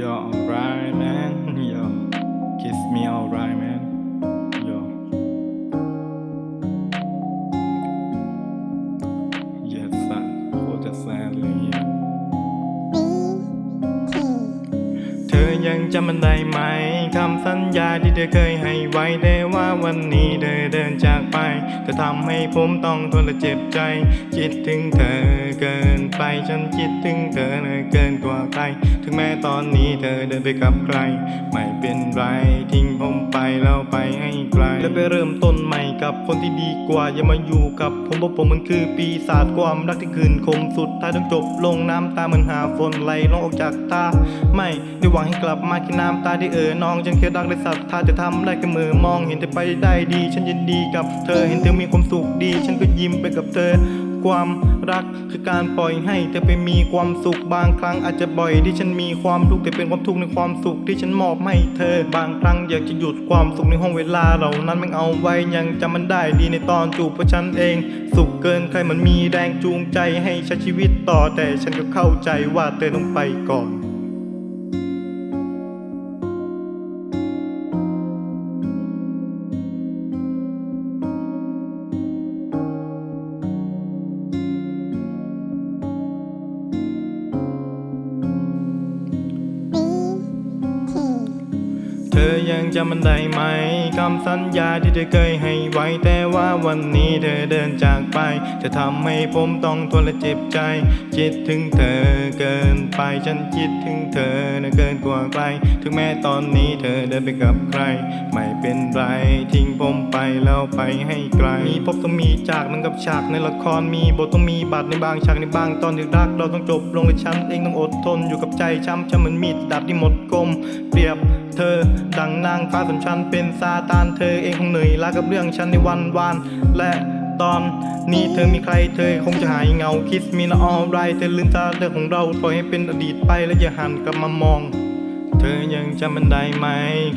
You're alright man Yo Kiss me alright man Yo Yes สัตว์โคตรจะแซดเลยอะเธอยังจำมันได้ไหมคำสัญญาที่เธอเคยให้ไว้แต่ว่าวันนี้เธอเดินจากไปเธอทำให้ผมต้องทนและเจ็บใจ คิดถึงเธอเกินไป ฉันคิดถึงเธอเหลือเกินกว่าใคร ถึงแม้ อเดินไปกับใคร ไม่เป็นไรทิ้งผมไปแล้วไปให้ไกล แล้วไปเริ่มต้นใหม่กับคนที่ดีกว่า อย่ามาอยู่กับผมเพราะผมมันคือปีศาจความรักที่คืนคมสุดท้ายต้องจบลงน้ำตาเหมือนหาฝนไหลลงออกจากตา ไม่ได้หวังให้กลับมาแค่น้ำตาที่เอ่อน้องฉันแค่รักและศรัทธาจะทำได้แค่มือมองเห็นเธอไปได้ดี ฉันยินดีกับเธอเห็นเธอมีความสุขดี ฉันก็ยิ้มไปกับเธอ ความรักคือการปล่อยให้เธอไปมีความสุขบางครั้งอาจจะบ่อยที่ฉันมีความทุกข์แต่เป็นความทุกข์ในความสุขที่ฉันมอบให้เธอ บางครั้งอยากจะหยุดความสุขในห้องเวลาเหล่านั้นมันเอาไว้ยังจำมันได้ดีในตอนจูบเพราะฉันเอง สุขเกินใครมันมีแรงจูงใจให้ใช้ชีวิตต่อแต่ฉันก็เข้าใจว่าเธอต้องไปก่อน อยังจำมันได้ไหมคำสัญญาที่เธอเคยให้ไว้ แต่ว่าวันนี้เธอเดินจากไป จะทำให้ผมต้องทนและเจ็บใจ คิดถึงเธอเกินไป ฉันคิดถึงเธอนะเกินกว่าใคร ถึงแม้ตอนนี้เธอเดินไปกับใคร ไม่เป็นไรทิ้งผมไปแล้วไปให้ไกล มีพบต้องมีจากมือนกับฉากในละคร มีบทต้องมีบาดในบางฉากในบางตอนที่รักเราต้องจบลงในฉันเองต้องอดทนอยู่กับใจช้ำช้ำเหมือนมีดดาบที่หมดคมเปรียบ ธอ ดังนางฟ้าส่วนฉันเป็นซาตานเธอเองคงเหนื่อยล้ากับเรื่องฉันในวันวานและตอนนี้เธอมีใครเธอคงจะหายเงาคิดมีนะออไรเธอลืมตาเรื่องของเราปล่อยให้เป็นอดีตไปและอย่าหันกลับมามอง เธอยังจำมันได้ไหม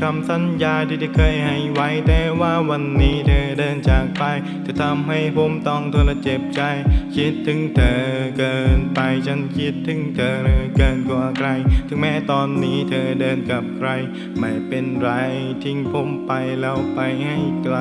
คำสัญญาที่เธอเคยให้ไว้ แต่ว่าวันนี้เธอเดินจากไป เธอทำให้ผมต้องทนและเจ็บใจ คิดถึงเธอเกินไป ฉันคิดถึงเธอเหลือเกินกว่าใคร ถึงแม้ตอนนี้เธอเดินกับใคร ไม่เป็นไรทิ้งผมไปแล้วไปให้ไกล